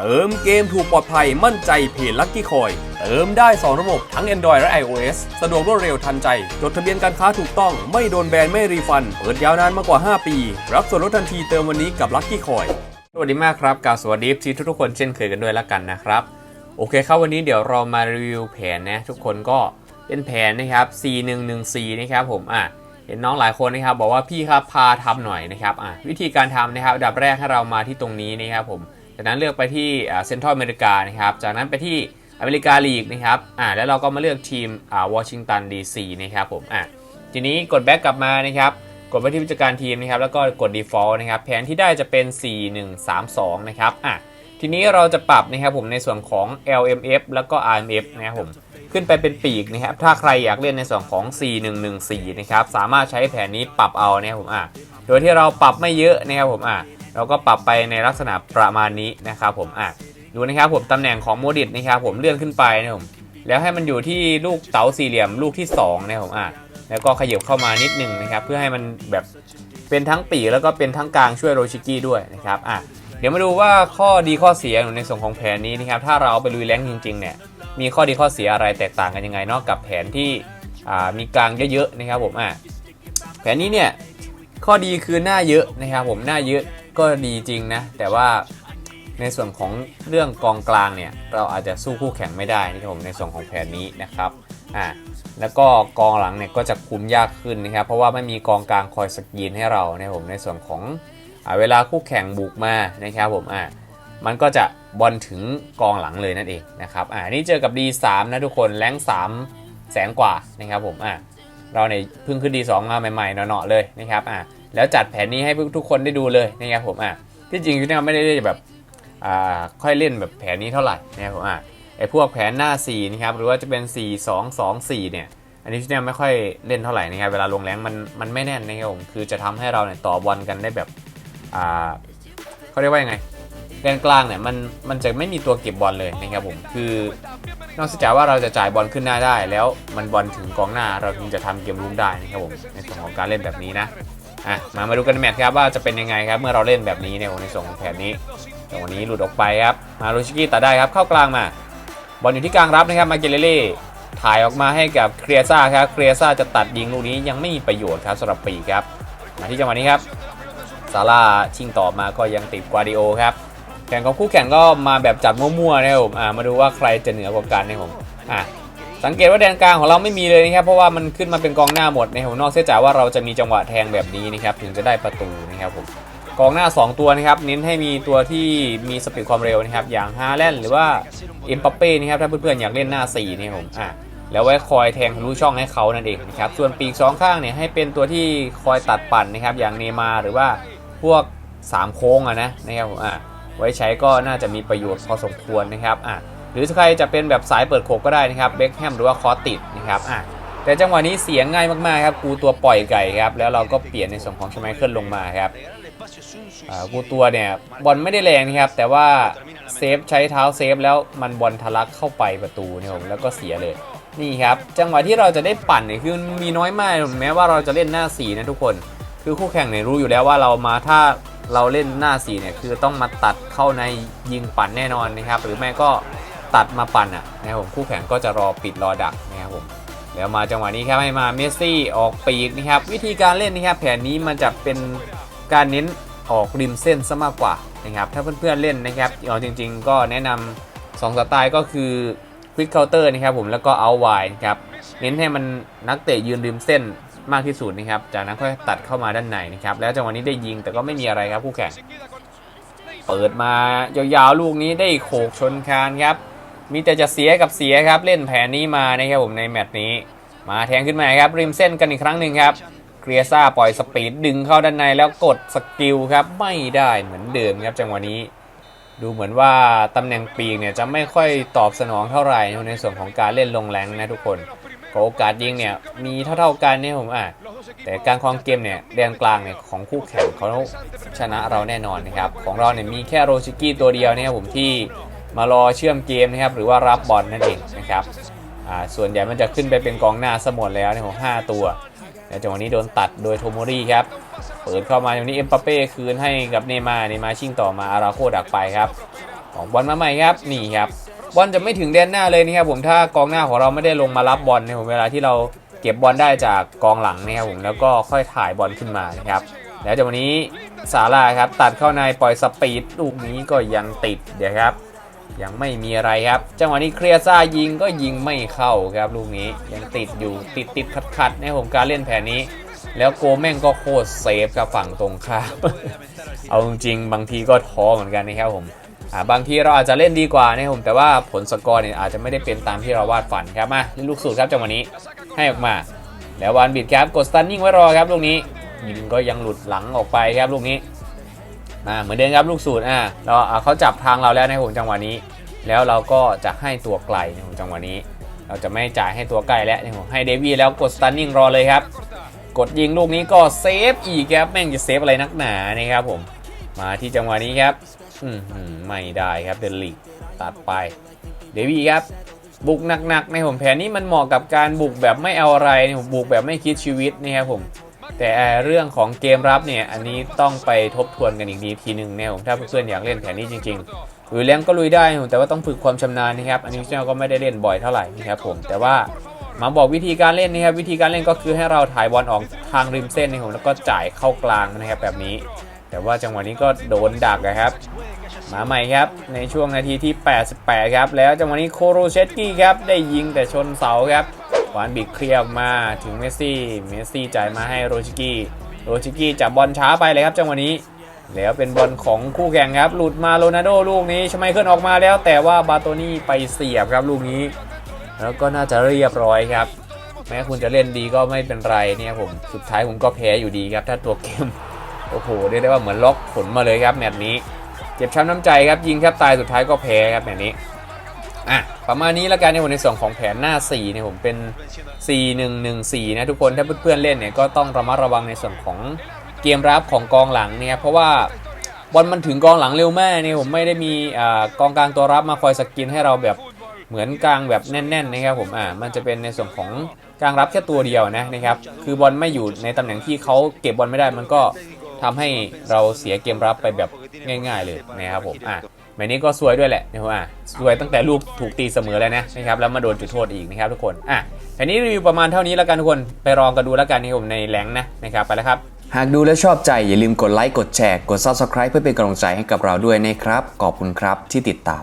เติมเกมถูกปลอดภัยมั่นใจเพจลั c กี้คอย เติมได้ 2 ระบบทั้ง Android และ iOS สะดวกรวดเร็วทันใจ จดทะเบียนการค้าถูกต้องไม่โดนแบนไม่รีฟัน เปิดยาวนานมากกว่า 5 ปี รับส่วนลดทันทีเติมวันนี้กับลั c กี้คอยสวัสดีมากครับกาสวัสดีที่ทุกคนเช่นเคยกันด้วยละกันนะครับ โอเคครับวันนี้เดี๋ยวเรามารีวิวแผนนะทุกคนก็เป็นแผนนะครับ C114 นะครับผมอะเห็นน้องหลายคนนะครับบอกว่าพี่ครับพาทำหน่อยนะครับอะวิธีการทำนะครับดับแรกให้เรามาที่ตรงนี้นะครับผม จากนั้นเลือกไปที่เซ็นทรัลอเมริกานะครับ จากนั้นไปที่อเมริกาลีกนะครับ อะแล้วเราก็มาเลือกทีม อ่าวอชิงตันดีซีนะครับผม อะทีนี้กดแบ็กกลับมานะครับ กดไปที่ผู้จัดการทีมนะครับ แล้วก็กด default นะครับ แผนที่ได้จะเป็น 4132 นะครับ อะทีนี้เราจะปรับนะครับผมในส่วนของ LMF แล้วก็ RMF นะครับผม ขึ้นไปเป็นปีกนะครับ ถ้าใครอยากเล่นในส่วนของ 4114 นะครับ สามารถใช้แผนนี้ปรับเอานะครับผม อะโดยที่เราปรับไม่เยอะนะครับผม อะ เราก็ปรับไปในลักษณะประมาณนี้นะครับผมอะดูนะครับผมตำแหน่งของโมดิตนะครับผมเลื่อนขึ้นไปนะผมแล้วให้มันอยู่ที่ลูกเต๋าสี่เหลี่ยมลูกที่2นะผมอะแล้วก็ขยับเข้ามานิดนึงนะครับ เพื่อให้มันแบบเป็นทั้งปีแล้วก็เป็นทั้งกลางช่วยโรชิกิด้วยนะครับอะเดี๋ยวมาดูว่าข้อดีข้อเสียในส่วนของแผนนี้นะครับ ถ้าเราเอาไปลุยแรงจริงๆเนี่ยมีข้อดีข้อเสียอะไรแตกต่างกันยังไงนอกกับแผนที่มีกลางเยอะๆนะครับผมอะแผนนี้เนี่ยข้อดีคือหน้าเยอะนะครับผมหน้าเยอะ ก็ดีจริงนะ แต่ว่าในส่วนของเรื่องกองกลางเนี่ย เราอาจจะสู้คู่แข่งไม่ได้นะครับผมในส่วนของแผนนี้นะครับอะแล้วก็กองหลังเนี่ยก็จะคุมยากขึ้นนะครับ เพราะว่าไม่มีกองกลางคอยสกรีนให้เรานะครับผมในส่วนของเวลาคู่แข่งบุกมานะครับผมอะมันก็จะบอลถึงกองหลังเลยนั่นเองนะครับอ่านี่เจอกับ D3 นะทุกคนแรง3แสนกว่านะครับผมอะเราเนี่ยเพิ่งขึ้น D2 มาใหม่ๆเนาะๆเลยนะครับอะ แล้วจัดแผนนี้ให้ทุกคนได้ดูเลยนะครับผมอะที่จริงเนี่ยไม่ได้แบบอ่าค่อยเล่นแบบแผนนี้เท่าไหร่นะครับผมอะไอพวกแผนหน้า4นะครับหรือว่าจะเป็น 4 2 2 4 เนี่ย อันนี้เนี่ยไม่ค่อยเล่นเท่าไหร่นะครับเวลาลงแรงมันมันไม่แน่นนะครับผมคือจะทำให้เราเนี่ยต่อบอลกันได้แบบอ่าเขาเรียกว่ายังไงแดนกลางเนี่ยมันมันจะไม่มีตัวเก็บบอลเลยนะครับผมคือนอกจากว่าเราจะจ่ายบอลขึ้นหน้าได้ แล้วมันบอลถึงกองหน้าเราถึงจะทำเกมลุ้งได้นะครับผมในส่วนของการเล่นแบบนี้นะ อะมามาดูกันแมตช์ครับว่าจะเป็นยังไงครับเมื่อเราเล่นแบบนี้เนี่ยในส่วนของแผนนี้แต่วันนี้หลุดออกไปครับมาโรชิกิตัดได้ครับเข้ากลางมาบอลอยู่ที่กลางรับนะครับมาเกเลเล่ถ่ายออกมาให้กับเครียซ่าครับเครียซ่าจะตัดยิงลูกนี้ยังไม่มีประโยชน์ครับสำหรับปีครับมาที่จังหวะนี้ครับซาร่าชิงต่อมาก็ยังติดกวาดิโอครับแข่งของคู่แข่งก็มาแบบจัดมั่วๆนะครับผมามาดูว่าใครจะเหนือกว่ากันนะครับผมอะ สังเกตว่าแดนกลางของเราไม่มีเลยนะครับเพราะว่ามันขึ้นมาเป็นกองหน้าหมดนะครับนอกเสียจากว่าเราจะมีจังหวะแทงแบบนี้นะครับถึงจะได้ประตูนะครับผมกองหน้า 2 ตัวนะครับเน้นให้มีตัวที่มีสปีดความเร็วนะครับอย่างฮาแลนหรือว่าเอ็มปัปเป้นะครับถ้าเพื่อนๆอยากเล่นหน้า4นี่ผมอะแล้วไว้คอยแทงทะลุช่องให้เขานั่นเองนะครับส่วนปีกสองข้างเนี่ยให้เป็นตัวที่คอยตัดปั่นนะครับอย่างเนมาหรือว่าพวก 3 โค้งอะนะนะครับผมอะไว้ใช้ก็น่าจะมีประโยชน์พอสมควรนะครับอะ รือใครจะเป็นแบบสายเปิดโขกก็ได้นะครับเบคแฮมหรือว่าคอติดนะครับอะแต่จังหวะนี้เสียงง่ายมากๆครับกูตัวปล่อยไก่ครับแล้วเราก็เปลี่ยนในส่วนของชไมเคิลลงมาครับกูตัวเนี่ยบอลไม่ได้แรงนะครับแต่ว่าเซฟใช้เท้าเซฟแล้วมันบอลทะลักเข้าไปประตูเนี่ยผมแล้วก็เสียเลยนี่ครับจังหวะที่เราจะได้ปั่นเนี่ยคือมีน้อยมากแม้ว่าเราจะเล่นหน้าสีนะทุกคน คือคู่แข่งเนี่ยรู้อยู่แล้วว่าเรามาถ้าเราเล่นหน้าสีเนี่ยคือต้องมาตัดเข้าในยิงปั่นแน่นอนนะครับหรือไม่ก็ ตัดมาปั่นอะนะครับผมคู่แข่งก็จะรอปิดรอดักนะครับผมแล้วมาจังหวะนี้ครับให้มาเมสซี่ออกปีกนะครับวิธีการเล่นนะครับแผนนี้มันจะเป็นการเน้นออกริมเส้นซะมากกว่านะครับถ้าเพื่อนๆเล่นนะครับเอาจริง ๆ ก็แนะนำ2สไตล์ก็คือควิกเคาน์เตอร์นะครับผมแล้วก็เอาไวนะครับเน้นให้มันนักเตะยืนริมเส้นมากที่สุดนะครับจากนั้นค่อยตัดเข้ามาด้านในนะครับแล้วจังหวะนี้ได้ยิงแต่ก็ไม่มีอะไรครับคู่แข่งเปิดมายาวๆลูกนี้ได้โขกชนคานครับ มีแต่จะเสียกับเสียครับเล่นแผนนี้มานะครับผมในแมตช์นี้ มาแทงขึ้นมาครับริมเส้นกันอีกครั้งหนึ่งครับเคลียซ่าปล่อยสปีดดึงเข้าด้านในแล้วกดสกิลครับไม่ได้เหมือนเดิมครับจังหวะนี้ ดูเหมือนว่าตำแหน่งปีกเนี่ยจะไม่ค่อยตอบสนองเท่าไหร่ในส่วนของการเล่นลงแรงนะทุกคนโอกาสยิงเนี่ยมีเท่าๆกันเนี่ยผมอะแต่การครองเกมเนี่ยแดนกลางเนี่ยของคู่แข่งเขาชนะเราแน่นอนนะครับของเราเนี่ยมีแค่โรชิกี้ตัวเดียวเนะครับผมที่ มารอเชื่อมเกมนะครับหรือว่ารับบอลนั่นเองนะครับส่วนใหญ่มันจะขึ้นไปเป็นกองหน้าสมดแล้วเนี่ยของห้าตัวแต่จังหวะนี้โดนตัดโดยโทโมรีครับ เปิดเข้ามาตรงนี้เอ็มปาเป้คืนให้กับเนมาเนมาชิงต่อมาอาราโคดักไปครับของบอลมาใหม่ครับนี่ครับบอลจะไม่ถึงแดนหน้าเลยนะครับผมถ้ากองหน้าของเราไม่ได้ลงมารับบอลในเวลาที่เราเก็บบอลได้จากกองหลังนะครับผมแล้วก็ค่อยถ่ายบอลขึ้นมานะครับแล้วจากวันนี้ซาราครับตัดเข้าในปล่อยสปีดลูกนี้ก็ยังติดเดี๋ยวครับ ยังไม่มีอะไรครับ จังหวะนี้เคลียร์ซ่ายิงก็ยิงไม่เข้าครับลูกนี้ยังติดอยู่ติดติดขัดขัดๆนผมการเล่นแผนนี้ แล้วโกแม่งก็โคตรเซฟกับฝั่งตรงข้ามเอาจริงบางทีก็ท้อเหมือนกันนะครับผมาบางทีเราอาจจะเล่นดีกว่านะครับผมแต่ว่าผลสกอร์เนี่ยอาจจะไม่ได้เป็นตามที่เราวาดฝันครับมาล,ลูกสูตรครับจังหวะนี้ให้ออกมา แล้ววานบิดครับกดสตันนิ่งไว้รอครับลูกนี้ยิงก็ยังหลุดหลังออกไปครับลูกนี้ มาเหมือนเดิมครับลูกสูตรอ่าเราเขาจับทางเราแล้วในะครับผมจังหวะนี้ แล้วเราก็จะให้ตัวไกลในะครับผมจังหวะนี้ เราจะไม่จ่ายให้ตัวใกล้แล้วนะครับผมให้เดวี่แล้วกดสตันนิ่งรอเลยครับ กดยิงลูกนี้ก็เซฟอีกครับแม่งจะเซฟอะไรนักหนานะครับผมมาที่จังหวะนี้ครับอืมไม่ได้ครับเดลิกตัดไปเดวี่ครับบุกหนักๆในผมแผนนี้มันเหมาะกับการบุกแบบไม่เอาอะไรนะผมบุกแบบไม่คิดชีวิตนะครับผม แต่เรื่องของเกมรับเนี่ย อันนี้ต้องไปทบทวนกันอีกทีทีหนึ่งนะครับผมถ้าเพื่อนๆอยากเล่นแผนนี้จริงๆลุยงก็ลุยได้ผมแต่ว่าต้องฝึกความชำนาญนะครับ อันนี้เจ้าก็ไม่ได้เล่นบ่อยเท่าไหร่นะครับผม แต่ว่ามาบอกวิธีการเล่นนะครับ วิธีการเล่นก็คือให้เราถ่ายบอลออกทางริมเส้นนะครับแล้วก็จ่ายเข้ากลางนะครับแบบนี้ แต่ว่าจังหวะนี้ก็โดนดักนะครับ มาใหม่ครับ ในช่วงนาทีที่ 88 ครับ แล้วจังหวะนี้โคโรเชตกี้ครับ ได้ยิงแต่ชนเสาครับ หวานบิกเคลียร์ออกมาถึงเมสซี่ เมสซี่จ่ายมาให้โรชิกี้ โรชิกี้จับบอลช้าไปเลยครับจังหวะนี้ แล้วเป็นบอลของคู่แข่งครับ หลุดมาโรนัลโดลูกนี้ชไมเคิลออกมาแล้ว แต่ว่าบาโตนี่ไปเสียบครับลูกนี้ แล้วก็น่าจะเรียบร้อยครับ แม้คุณจะเล่นดีก็ไม่เป็นไรเนี่ยผม สุดท้ายผมก็แพ้อยู่ดีครับ ถ้าตัวเกม โอ้โหเรียกได้ว่าเหมือนล็อกผลมาเลยครับแมตช์นี้ เจ็บช้ำน้ำใจครับยิงแทบตายสุดท้ายก็แพ้ครับแบบนี้ อะประมาณนี้แล้วกันในวันในส่วนของแผนหน้า4เนี่ยผมเป็น 4-1-1-4 นะทุกคนถ้าเพื่อนๆเล่นเนี่ยก็ต้องระมัดระวังในส่วนของเกมรับของกองหลังเนี่ยเพราะว่าบอลมันถึงกองหลังเร็วมากเนี่ยผมไม่ได้มีอ่ากองกลางตัวรับมาคอยสกินให้เราแบบเหมือนกลางแบบแน่นๆนะครับผมอ่ามันจะเป็นในส่วนของกลางรับแค่ตัวเดียวนะนะครับคือบอลไม่อยู่ในตำแหน่งที่เขาเก็บบอลไม่ได้มันก็ทำให้เราเสียเกมรับไปแบบง่าย ๆ เลยนะครับผมอะ แมตช์นี้ก็สวยด้วยแหละนะครับอะสวยตั้งแต่ลูกถูกตีเสมอแล้วนะนะครับแล้วมาโดนจุดโทษอีกนะครับทุกคนอะแผนนี้รีวิวประมาณเท่านี้แล้วกันทุกคนไปลองกันดูแล้วกันนะครับผมในแหลงนะนะครับไปแล้วครับหากดูแล้วชอบใจอย่าลืมกดไลค์กดแชร์กด Subscribe เพื่อเป็นกำลังใจให้กับเราด้วยนะครับขอบคุณครับที่ติดตาม